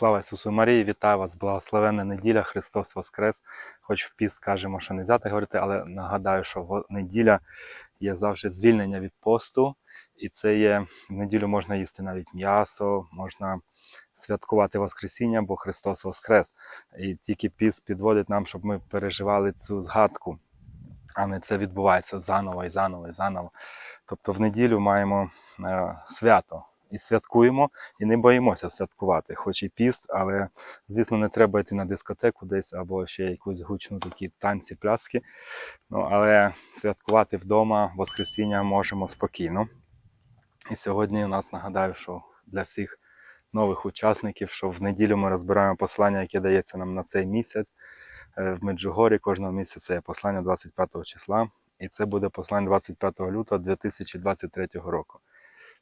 Слава Ісусу Марії, вітаю вас, благословенна неділя, Христос Воскрес. Хоч в піст кажемо, що не так говорити, але нагадаю, що в- неділя є завжди звільнення від посту, і це є в неділю можна їсти навіть м'ясо, можна святкувати Воскресіння, бо Христос Воскрес. І тільки піст підводить нам, щоб ми переживали цю згадку, а не це відбувається заново і заново і заново. Тобто в неділю маємо е, свято і святкуємо, і не боїмося святкувати, хоч і піст, але звісно не треба йти на дискотеку десь або ще якусь гучну такі танці, пляски. Ну, але святкувати вдома Воскресіння можемо спокійно. І сьогодні у нас нагадаю, що для всіх нових учасників, що в неділю ми розбираємо послання, яке дається нам на цей місяць. Е, В Меджугорі кожного місяця є послання 25 числа, і це буде послання 25 лютого 2023 року.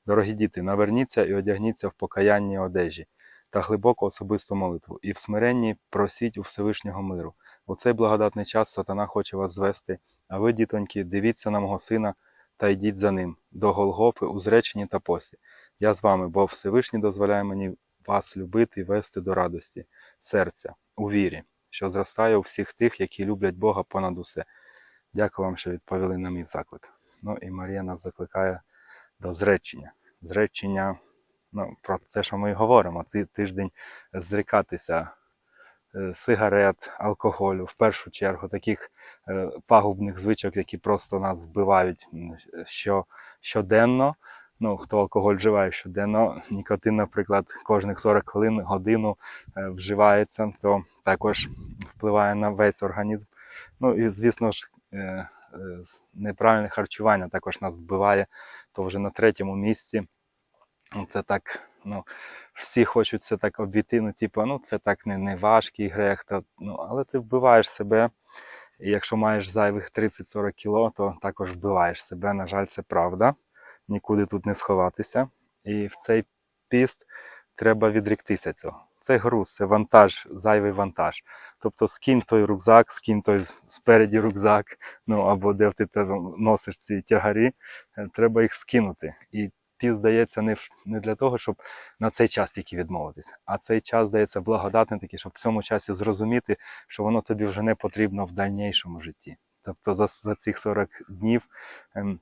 Дорогі діти, наверніться і одягніться в покаянні одежі та глибоку особисту молитву, і в смиренні просіть у Всевишнього миру. У цей благодатний час сатана хоче вас звести, а ви, дітоньки, дивіться на мого сина та йдіть за ним до Голгофи у зреченні та посі. Я з вами, бо Всевишній дозволяє мені вас любити і вести до радості, серця, у вірі, що зростає у всіх тих, які люблять Бога понад усе. Дякую вам, що відповіли на мій заклик. Ну і Марія нас закликає до зречення. Зречення, ну, про те, що ми і говоримо, цей тиждень зрікатися е, сигарет, алкоголю, в першу чергу, таких е, пагубних звичок, які просто нас вбивають що, щоденно. Ну, хто алкоголь вживає щоденно, нікотин, наприклад, кожних 40 хвилин, годину е, вживається, то також впливає на весь організм. Ну і, звісно ж, неправильне харчування також нас вбиває, то вже на третьому місці. Ну, Це так, ну, всі хочуть це так обійти, ну, типу, ну, це так не, не важкий грех, то, ну, але ти вбиваєш себе. І якщо маєш зайвих 30-40 кіло, то також вбиваєш себе. На жаль, це правда. Нікуди тут не сховатися. І в цей піст треба відріктися цього. Це груз, це вантаж, зайвий вантаж. Тобто скинь той рюкзак, скинь той спереді рюкзак, ну або де ти носиш ці тягарі, е, треба їх скинути. І піст дається не, не для того, щоб на цей час тільки відмовитись, а цей час дається благодатний такий, щоб в цьому часі зрозуміти, що воно тобі вже не потрібно в дальнішому житті. Тобто за, за цих 40 днів ем,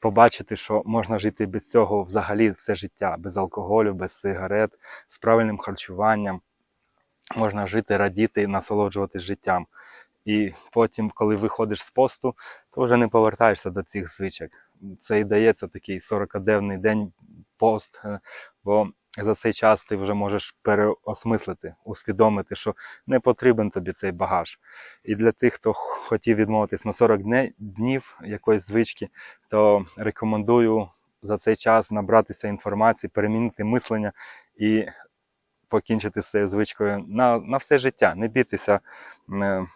побачити, що можна жити без цього взагалі все життя, без алкоголю, без сигарет, з правильним харчуванням. Можна жити, радіти і насолоджуватись життям. І потім, коли виходиш з посту, то вже не повертаєшся до цих звичок. Це і дається такий 40-денний день пост, е, бо за цей час ти вже можеш переосмислити, усвідомити, що не потрібен тобі цей багаж. І для тих, хто хотів відмовитись на 40 дне- днів якоїсь звички, то рекомендую за цей час набратися інформації, перемінити мислення і покінчити з цією звичкою на, на все життя. Не бійтеся, е,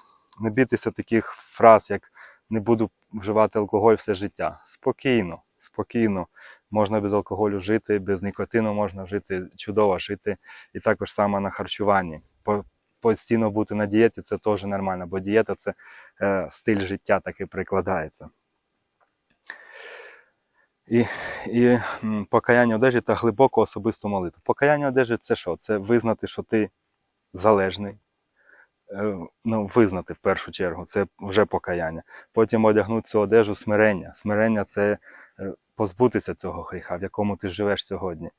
не бійтеся таких фраз, як не буду вживати алкоголь все життя. Спокійно, спокійно. Можна без алкоголю жити, без нікотину можна жити, чудово жити. І також саме на харчуванні. Постійно бути на дієті це теж нормально, бо дієта це е, стиль життя таки прикладається. І, і покаяння одежі та глибоку особисту молитву. Покаяння одежі це що? Це визнати, що ти залежний. Е, Ну, визнати в першу чергу, це вже покаяння. Потім одягнути цю одежу смирення. Смирення це позбутися цього гріха, в якому ти живеш сьогодні.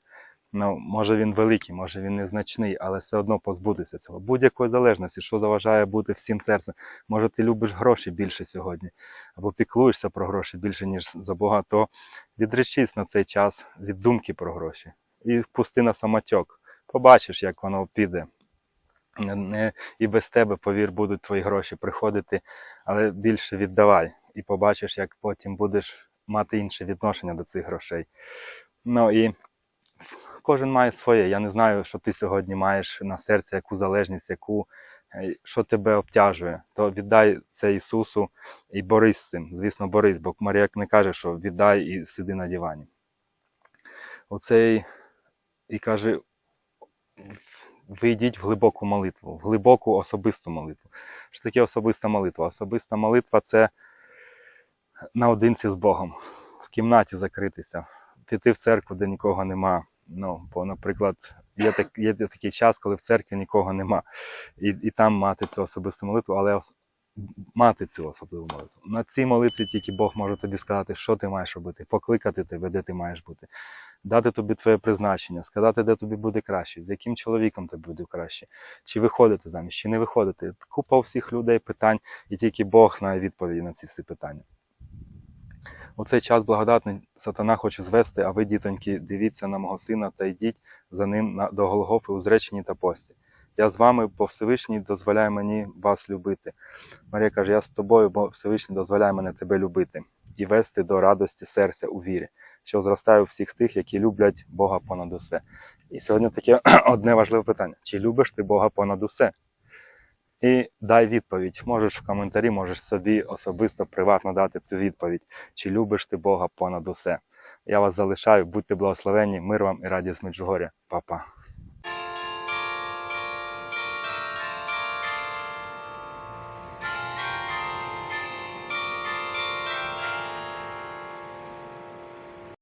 Ну, може він великий, може він незначний, але все одно позбутися цього. Будь-якої залежності, що заважає бути всім серцем. Може, ти любиш гроші більше сьогодні, або піклуєшся про гроші більше, ніж за Бога, то відречись на цей час від думки про гроші і пусти на самотьок. Побачиш, як воно піде. І без тебе, повір, будуть твої гроші приходити, але більше віддавай. І побачиш, як потім будеш мати інше відношення до цих грошей. Ну і кожен має своє. Я не знаю, що ти сьогодні маєш на серці, яку залежність, яку, е, що тебе обтяжує. То віддай це Ісусу і борись з цим. Звісно, борись, бо Марія не каже, що віддай і сиди на дивані. Оцей і каже: ви йдіть в глибоку молитву, в глибоку особисту молитву. Що таке особиста молитва? Особиста молитва це наодинці з Богом, в кімнаті закритися, піти в церкву, де нікого нема. Ну, бо, наприклад, Є, так, є такий час, коли в церкві нікого нема. І, і там мати цю особисту молитву, але ос- мати цю особливу молитву. На цій молитві тільки Бог може тобі сказати, що ти маєш робити, покликати тебе, де ти маєш бути, дати тобі твоє призначення, сказати, де тобі буде краще, з яким чоловіком тобі буде краще, чи виходити заміж, чи не виходити. Купа всіх людей питань, і тільки Бог знає відповіді на ці всі питання. У цей час благодатний сатана хоче звести, а ви, дітоньки, дивіться на мого сина та йдіть за ним до Голгофи у зреченні та пості. Я з вами, бо Всевишній дозволяє мені вас любити. Марія каже, я з тобою, бо Всевишній дозволяє мене тебе любити і вести до радості серця у вірі, що зростає у всіх тих, які люблять Бога понад усе. І сьогодні таке одне важливе питання: чи любиш ти Бога понад усе? І дай відповідь. Можеш в коментарі, можеш собі особисто приватно дати цю відповідь. Чи любиш ти Бога понад усе? Я вас залишаю, будьте благословені, мир вам і радість Меджугоря. Па-па.